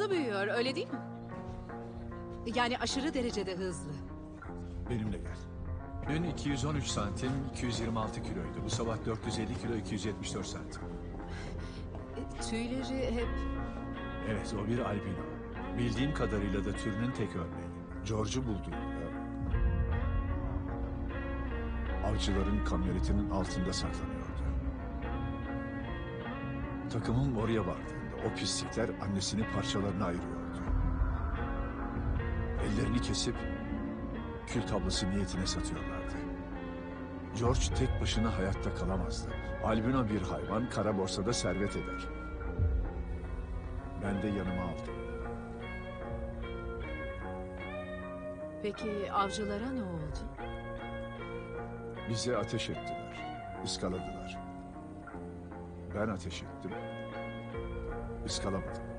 hızlı büyüyor öyle değil mi? Yani aşırı derecede hızlı. Benimle gel. Dün 213 santim 226 kiloydu. Bu sabah 450 kilo 274 santim. E, Tüyleri hep... Evet o bir albino. Bildiğim kadarıyla da türünün tek örneği. George'u bulduğumda... Avcıların kamyonetinin altında saklanıyordu. Takımım oraya vardığında o pislikler annesini parçalarına ayırıyordu. Ellerini kesip kül tablası niyetine satıyorlardı. George tek başına hayatta kalamazdı. Albino bir hayvan kara borsada servet eder. Ben de yanıma aldım. Peki avcılara ne oldu? Bize ateş ettiler. ıskaladılar. Ben ateş ettim. Iskalamadım.